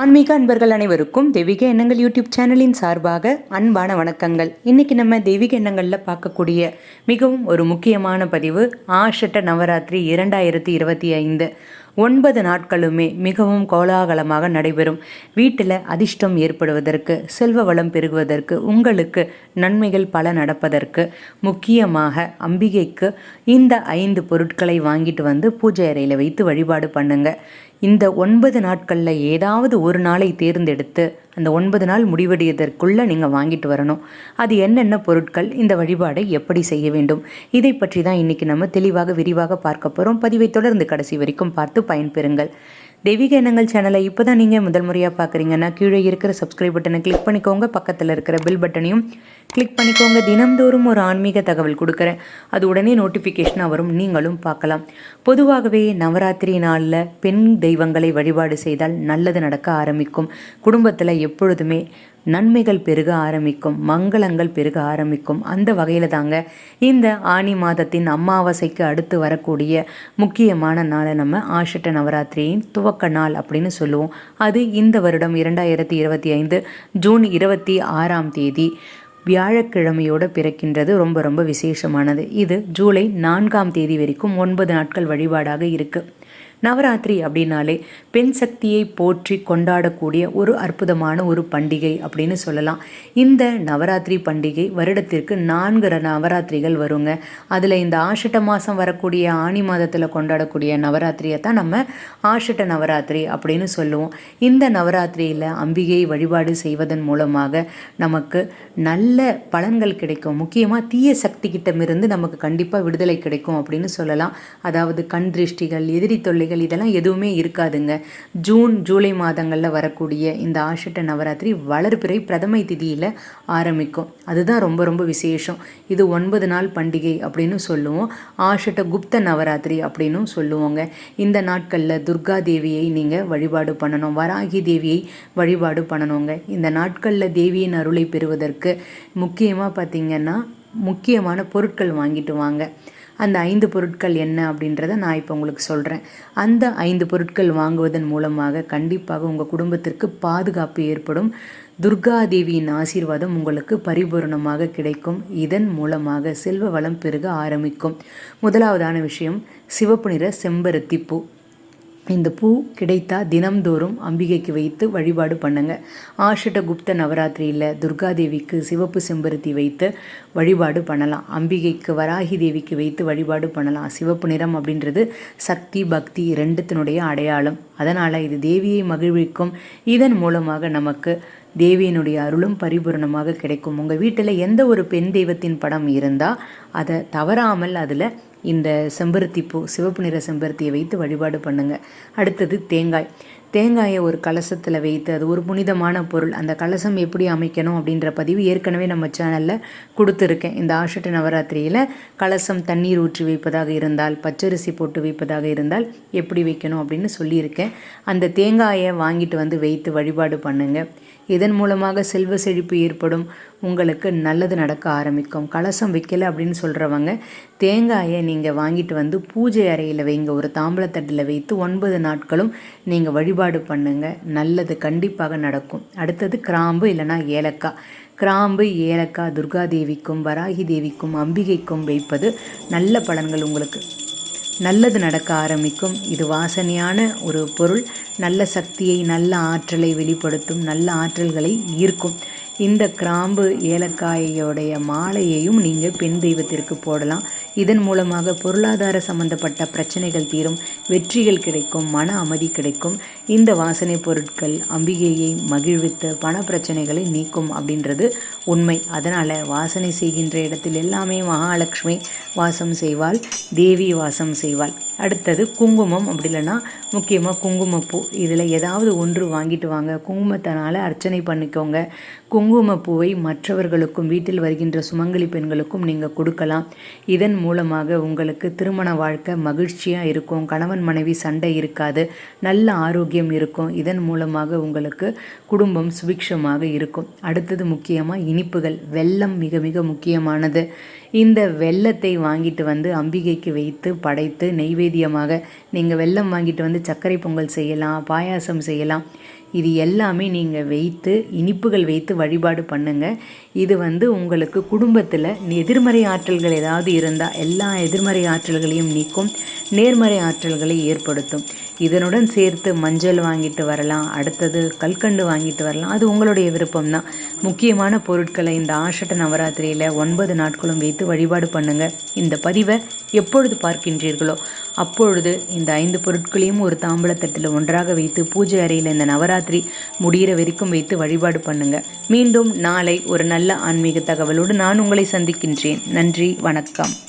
ஆன்மீக அன்பர்கள் அனைவருக்கும் தெய்வீக எண்ணங்கள் யூடியூப் சேனலின் சார்பாக அன்பான வணக்கங்கள். இன்னைக்கு நம்ம தெய்வீக எண்ணங்களில் பார்க்கக்கூடிய மிகவும் ஒரு முக்கியமான பதிவு ஆஷட்ட நவராத்திரி இரண்டாயிரத்தி இருபத்தி ஐந்து. ஒன்பது நாட்களுமே மிகவும் கோலாகலமாக நடைபெறும். வீட்டில் அதிர்ஷ்டம் ஏற்படுவதற்கு செல்வ வளம் பெருகுவதற்கு உங்களுக்கு நன்மைகள் பல நடப்பதற்கு முக்கியமாக அம்பிகைக்கு இந்த ஐந்து பொருட்களை வாங்கிட்டு வந்து பூஜை அறையில் வைத்து வழிபாடு பண்ணுங்க. இந்த ஒன்பது நாட்களில் ஏதாவது ஒரு நாளை தேர்ந்தெடுத்து அந்த ஒன்பது நாள் முடிவடையதற்குள்ளே நீங்கள் வாங்கிட்டு வரணும். அது என்னென்ன பொருட்கள் இந்த வழிபாடை எப்படி செய்ய வேண்டும்? இதை பற்றி தான் இன்றைக்கி நம்ம தெளிவாக விரிவாக பார்க்க போகிறோம் பதிவை தொடர்ந்து கடைசி வரைக்கும் பார்த்து பயன்பெறுங்கள். தெய்வீக எண்ணங்கள் சேனலை இப்போ தான் நீங்கள் முதல் முறையாக பார்க்குறீங்கன்னா கீழே இருக்கிற சப்ஸ்கிரைப் பட்டனை கிளிக் பண்ணிக்கோங்க. பக்கத்தில் இருக்கிற பில் பட்டனையும் கிளிக் பண்ணிக்கோங்க. தினம்தோறும் ஒரு ஆன்மீக தகவல் கொடுக்குறேன். அது உடனே நோட்டிஃபிகேஷனாக வரும். நீங்களும் பார்க்கலாம். பொதுவாகவே நவராத்திரி நாளில் பெண் தெய்வங்களை வழிபாடு செய்தால் நல்லது நடக்க ஆரம்பிக்கும். குடும்பத்தில் எப்பொழுதுமே நன்மைகள் பெருக ஆரம்பிக்கும். மங்களங்கள் பெருக ஆரம்பிக்கும். அந்த வகையில் தாங்க இந்த ஆனி மாதத்தின் அமாவாசைக்கு அடுத்து வரக்கூடிய முக்கியமான நாளை நம்ம ஆஷட்ட நவராத்திரியின் துவக்க நாள் அப்படின்னு சொல்லுவோம். அது இந்த வருடம் இரண்டாயிரத்தி இருபத்தி ஐந்து ஜூன் இருபத்தி ஆறாம் தேதி. வியாழக்கிழமையோடு பிறக்கின்றது ரொம்ப ரொம்ப விசேஷமானது. இது ஜூலை நான்காம் தேதி வரைக்கும் ஒன்பது நாட்கள் வழிபாடாக இருக்குது நவராத்திரி அப்படின்னாலே பெண் சக்தியை போற்றி கொண்டாடக்கூடிய ஒரு அற்புதமான ஒரு பண்டிகை அப்படின்னு சொல்லலாம். இந்த நவராத்திரி பண்டிகை வருடத்திற்கு நான்கு நவராத்திரிகள் வருங்க. அதில் இந்த ஆஷட்ட மாதம் வரக்கூடிய ஆணி மாதத்தில் கொண்டாடக்கூடிய நவராத்திரியை தான் நம்ம ஆஷட்ட நவராத்திரி அப்படின்னு சொல்லுவோம். இந்த நவராத்திரியில் அம்பிகை வழிபாடு செய்வதன் மூலமாக நமக்கு நல்ல பலன்கள் கிடைக்கும். முக்கியமாக தீய சக்தி கிட்டமிருந்து நமக்கு கண்டிப்பாக விடுதலை கிடைக்கும் அப்படின்னு சொல்லலாம். அதாவது கண் திருஷ்டிகள் எதிரி தொல்லைகள் இதெல்லாம் எதுவுமே இருக்காதுங்க. ஜூன் ஜூலை மாதங்களில் வரக்கூடிய இந்த ஆஷட்ட நவராத்திரி வளர்பிறை பிரதமை திதியில் ஆரம்பிக்கும். அதுதான் ரொம்ப ரொம்ப விசேஷம். இது ஒன்பது நாள் பண்டிகை அப்படின்னு சொல்லுவோம். ஆஷட்ட குப்த நவராத்திரி அப்படின்னு சொல்லுவோங்க. இந்த நாட்களில் துர்கா தேவியை நீங்கள் வழிபாடு பண்ணணும். வராகி தேவியை வழிபாடு பண்ணணுங்க. இந்த நாட்களில் தேவியின் அருளை பெறுவதற்கு முக்கியமாக பார்த்திங்கன்னா முக்கியமான பொருட்கள் வாங்கிட்டு வாங்க. அந்த ஐந்து பொருட்கள் என்ன அப்படின்றத நான் இப்போ உங்களுக்கு சொல்கிறேன் அந்த ஐந்து பொருட்கள் வாங்குவதன் மூலமாக கண்டிப்பாக உங்கள் குடும்பத்திற்கு பாதுகாப்பு ஏற்படும். துர்காதேவியின் ஆசீர்வாதம் உங்களுக்கு பரிபூர்ணமாக கிடைக்கும். இதன் மூலமாக செல்வ வளம் பெருக ஆரம்பிக்கும். முதலாவதான விஷயம் சிவப்பு நிற செம்பருத்தி பூ. இந்த பூ கிடைத்தா தினம்தோறும் அம்பிகைக்கு வைத்து வழிபாடு பண்ணுங்க. ஆஷட குப்த நவராத்திரியில் துர்காதேவிக்கு சிவப்பு செம்பருத்தி வைத்து வழிபாடு பண்ணலாம். அம்பிகைக்கு வராகி தேவிக்கு வைத்து வழிபாடு பண்ணலாம். சிவப்பு நிறம் அப்படின்றது சக்தி பக்தி ரெண்டுத்தினுடைய அடையாளம். அதனால் இது தேவியை மகிழ்விக்கும். இதன் மூலமாக நமக்கு தேவியினுடைய அருளும் பரிபூர்ணமாக கிடைக்கும். உங்கள் வீட்டில் எந்த ஒரு பெண் தெய்வத்தின் படம் இருந்தால் அதை தவறாமல் அதில் இந்த செம்பருத்தி பூ சிவப்பு நிற செம்பருத்தியை வைத்து வழிபாடு பண்ணுங்கள் அடுத்தது தேங்காய். தேங்காயை ஒரு கலசத்தில் வைத்து அது ஒரு புனிதமான பொருள். அந்த கலசம் எப்படி அமைக்கணும் அப்படின்ற பதிவு ஏற்கனவே நம்ம சேனலில் கொடுத்துருக்கேன். இந்த ஆஷட்ட நவராத்திரியில் கலசம் தண்ணீர் ஊற்றி வைப்பதாக இருந்தால் பச்சரிசி போட்டு வைப்பதாக இருந்தால் எப்படி வைக்கணும் அப்படின்னு சொல்லியிருக்கேன். அந்த தேங்காயை வாங்கிட்டு வந்து வைத்து வழிபாடு பண்ணுங்கள் இதன் மூலமாக செல்வ செழிப்பு ஏற்படும். உங்களுக்கு நல்லது நடக்க ஆரம்பிக்கும். கலசம் வைக்கல அப்படின்னு சொல்கிறவங்க தேங்காயை நீங்கள் வாங்கிட்டு வந்து பூஜை அறையில் வைங்க. ஒரு தாம்பலத்தட்டில் வைத்து ஒன்பது நாட்களும் நீங்கள் வழிபாடு பண்ணுங்க. நல்லது கண்டிப்பாக நடக்கும். அடுத்தது கிராம்பு இல்லைனா ஏலக்காய். கிராம்பு ஏலக்காய் துர்காதேவிக்கும் வராகி தேவிக்கும் அம்பிகைக்கும் வைப்பது நல்ல பலன்கள் உங்களுக்கு. நல்லது நடக்க ஆரம்பிக்கும். இது வாசனையான ஒரு பொருள். நல்ல சக்தியை நல்ல ஆற்றலை வெளிப்படுத்தும் நல்ல ஆற்றல்களை ஈர்க்கும். இந்த கிராம்பு ஏலக்காயோடைய மாலையையும் நீங்கள் பெண் தெய்வத்திற்கு போடலாம். இதன் மூலமாக பொருளாதார சம்பந்தப்பட்ட பிரச்சனைகள் தீரும் வெற்றிகள் கிடைக்கும் மன அமைதி கிடைக்கும். இந்த வாசனை பொருட்கள் அம்பிகையை மகிழ்வித்து பண பிரச்சனைகளை நீக்கும் அப்படின்றது உண்மை. அதனால் வாசனை செய்கின்ற இடத்தில் எல்லாமே மகாலட்சுமி வாசம் செய்வாள் தேவி வாசம் செய்வாள். அடுத்தது குங்குமம் அப்படி இல்லைன்னா முக்கியமாக குங்குமப்பூ. இதில் ஏதாவது ஒன்று வாங்கிட்டு வாங்க. குங்குமத்தினால் அர்ச்சனை பண்ணிக்கோங்க. குங்குமப்பூவை மற்றவர்களுக்கும் வீட்டில் வருகின்ற சுமங்கலி பெண்களுக்கும் நீங்கள் கொடுக்கலாம். இதன் மூலமாக உங்களுக்கு திருமண வாழ்க்கை மகிழ்ச்சியாக இருக்கும். கணவன் மனைவி சண்டை இருக்காது. நல்ல ஆரோக்கியம் இருக்கும். இதன் மூலமாக உங்களுக்கு குடும்பம் சுபிக்ஷமாக இருக்கும். அடுத்தது முக்கியமாக இனிப்புகள். வெள்ளம் மிக மிக முக்கியமானது. இந்த வெள்ளத்தை வாங்கிட்டு வந்து அம்பிகைக்கு வைத்து படைத்து நெய்வேத்தியமாக நீங்கள் வெள்ளம் வாங்கிட்டு வந்து சர்க்கரை பொங்கல் செய்யலாம் பாயாசம் செய்யலாம். இது எல்லாமே நீங்கள் வைத்து இனிப்புகள் வைத்து வழிபாடு பண்ணுங்க. இது வந்து உங்களுக்கு குடும்பத்தில் எதிர்மறை ஆற்றல்கள் ஏதாவது இருந்தால் எல்லா எதிர்மறை ஆற்றல்களையும் நீக்கும் நேர்மறை ஆற்றல்களை ஏற்படுத்தும். இதனுடன் சேர்த்து மஞ்சள் வாங்கிட்டு வரலாம் அடுத்தது கல்கண்டு வாங்கிட்டு வரலாம். அது உங்களுடைய விருப்பம் தான் முக்கியமான பொருட்களை இந்த ஆஷட்ட நவராத்திரியில் ஒன்பது நாட்களும் வைத்து வழிபாடு பண்ணுங்க. இந்த பதிவை எப்பொழுது பார்க்கின்றீர்களோ அப்பொழுது இந்த ஐந்து பொருட்களையும் ஒரு தாம்பளத்தட்டில் ஒன்றாக வைத்து பூஜை அறையில் இந்த நவராத்திரி முடிகிற வரைக்கும் வைத்து வழிபாடு பண்ணுங்க. மீண்டும் நாளை ஒரு நல்ல ஆன்மீக தகவலோடு நான் உங்களை சந்திக்கின்றேன். நன்றி வணக்கம்.